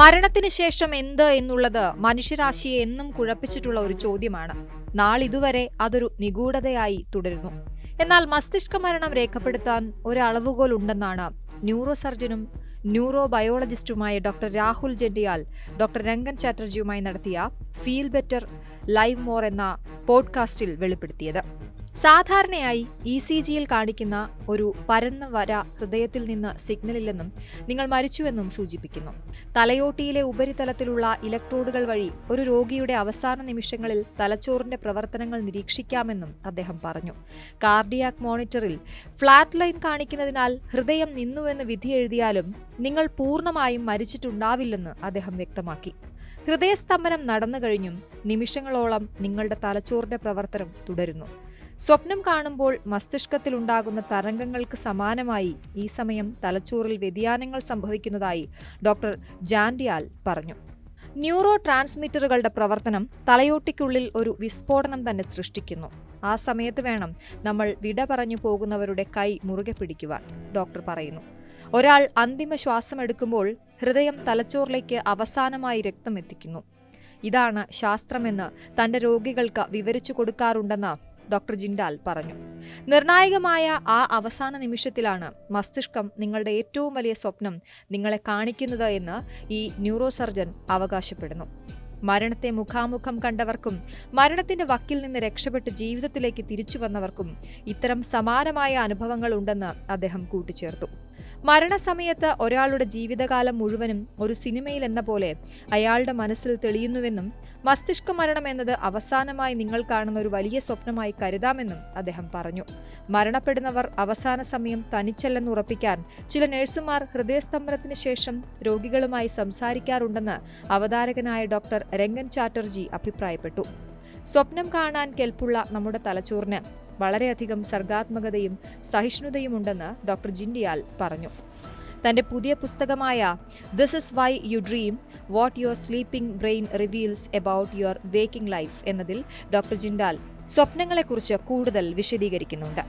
മരണത്തിന് ശേഷം എന്ത് എന്നുള്ളത് മനുഷ്യരാശിയെ എന്നും കുഴപ്പിച്ചിട്ടുള്ള ഒരു ചോദ്യമാണ്. നാളിതുവരെ അതൊരു നിഗൂഢതയായി തുടരുന്നു. എന്നാൽ മസ്തിഷ്ക മരണം രേഖപ്പെടുത്താൻ ഒരളവുകോൽ ഉണ്ടെന്നാണ് ന്യൂറോ സർജനും ന്യൂറോ ബയോളജിസ്റ്റുമായ ഡോക്ടർ രാഹുൽ ജെഡിയാൽ ഡോക്ടർ രംഗൻ ചാറ്റർജിയുമായി നടത്തിയ ഫീൽ ബെറ്റർ ലൈവ് മോർ എന്ന പോഡ്കാസ്റ്റിൽ വെളിപ്പെടുത്തിയത്. സാധാരണയായി ഇ സി ജിയിൽ കാണിക്കുന്ന ഒരു പരന്ന വര ഹൃദയത്തിൽ നിന്ന് സിഗ്നലില്ലെന്നും നിങ്ങൾ മരിച്ചുവെന്നും സൂചിപ്പിക്കുന്നു. തലയോട്ടിയിലെ ഉപരിതലത്തിലുള്ള ഇലക്ട്രോഡുകൾ വഴി ഒരു രോഗിയുടെ അവസാന നിമിഷങ്ങളിൽ തലച്ചോറിന്റെ പ്രവർത്തനങ്ങൾ നിരീക്ഷിക്കാമെന്നും അദ്ദേഹം പറഞ്ഞു. കാർഡിയാക് മോണിറ്ററിൽ ഫ്ലാറ്റ് ലൈൻ കാണിക്കുന്നതിനാൽ ഹൃദയം നിന്നുവെന്ന് വിധി എഴുതിയാലും നിങ്ങൾ പൂർണമായും മരിച്ചിട്ടുണ്ടാവില്ലെന്ന് അദ്ദേഹം വ്യക്തമാക്കി. ഹൃദയസ്തംഭനം നടന്നു കഴിഞ്ഞും നിമിഷങ്ങളോളം നിങ്ങളുടെ തലച്ചോറിന്റെ പ്രവർത്തനം തുടരുന്നു. സ്വപ്നം കാണുമ്പോൾ മസ്തിഷ്കത്തിലുണ്ടാകുന്ന തരംഗങ്ങൾക്ക് സമാനമായി ഈ സമയം തലച്ചോറിൽ വ്യതിയാനങ്ങൾ സംഭവിക്കുന്നതായി ഡോക്ടർ ജാൻഡിയാൽ പറഞ്ഞു. ന്യൂറോ ട്രാൻസ്മിറ്ററുകളുടെ പ്രവർത്തനം തലയോട്ടിക്കുള്ളിൽ ഒരു വിസ്ഫോടനം തന്നെ സൃഷ്ടിക്കുന്നു. ആ സമയത്ത് വേണം നമ്മൾ വിട പറഞ്ഞു പോകുന്നവരുടെ കൈ മുറുകെ പിടിക്കുവാൻ ഡോക്ടർ പറയുന്നു. ഒരാൾ അന്തിമ ശ്വാസമെടുക്കുമ്പോൾ ഹൃദയം തലച്ചോറിലേക്ക് അവസാനമായി രക്തം എത്തിക്കുന്നു. ഇതാണ് ശാസ്ത്രമെന്ന് തന്റെ രോഗികൾക്ക് വിവരിച്ചു കൊടുക്കാറുണ്ടെന്ന് ഡോക്ടർ ജിൻഡാൽ പറഞ്ഞു. നിർണായകമായ ആ അവസാന നിമിഷത്തിലാണ് മസ്തിഷ്കം നിങ്ങളുടെ ഏറ്റവും വലിയ സ്വപ്നം നിങ്ങളെ കാണിക്കുന്നത് എന്ന് ഈ ന്യൂറോ സർജൻ അവകാശപ്പെടുന്നു. മരണത്തെ മുഖാമുഖം കണ്ടവർക്കും മരണത്തിന്റെ വക്കിൽ നിന്ന് രക്ഷപ്പെട്ട് ജീവിതത്തിലേക്ക് തിരിച്ചു വന്നവർക്കും ഇത്തരം സമാനമായ അനുഭവങ്ങൾ ഉണ്ടെന്ന് അദ്ദേഹം കൂട്ടിച്ചേർത്തു. മരണസമയത്ത് ഒരാളുടെ ജീവിതകാലം മുഴുവനും ഒരു സിനിമയിൽ എന്ന പോലെ അയാളുടെ മനസ്സിൽ തെളിയുന്നുവെന്നും മസ്തിഷ്ക മരണം എന്നത് അവസാനമായി നിങ്ങൾ കാണുന്ന ഒരു വലിയ സ്വപ്നമായി കരുതാമെന്നും അദ്ദേഹം പറഞ്ഞു. മരണപ്പെടുന്നവർ അവസാന സമയം തനിച്ചല്ലെന്ന് ഉറപ്പിക്കാൻ ചില നഴ്സുമാർ ഹൃദയസ്തംഭനത്തിന് ശേഷം രോഗികളുമായി സംസാരിക്കാറുണ്ടെന്ന് അവതാരകനായ ഡോക്ടർ രംഗൻ ചാറ്റർജി അഭിപ്രായപ്പെട്ടു. സ്വപ്നം കാണാൻ കെൽപ്പുള്ള നമ്മുടെ തലച്ചോറിന് വളരെയധികം സർഗാത്മകതയും സഹിഷ്ണുതയുമുണ്ടെന്ന് ഡോക്ടർ ജിൻഡിയാൽ പറഞ്ഞു. തന്റെ പുതിയ പുസ്തകമായ this is why you dream what your sleeping brain reveals about your waking life എന്നതിൽ ഡോക്ടർ ജിൻഡാൽ സ്വപ്നങ്ങളെക്കുറിച്ച് കൂടുതൽ വിശദീകരിക്കുന്നുണ്ട്.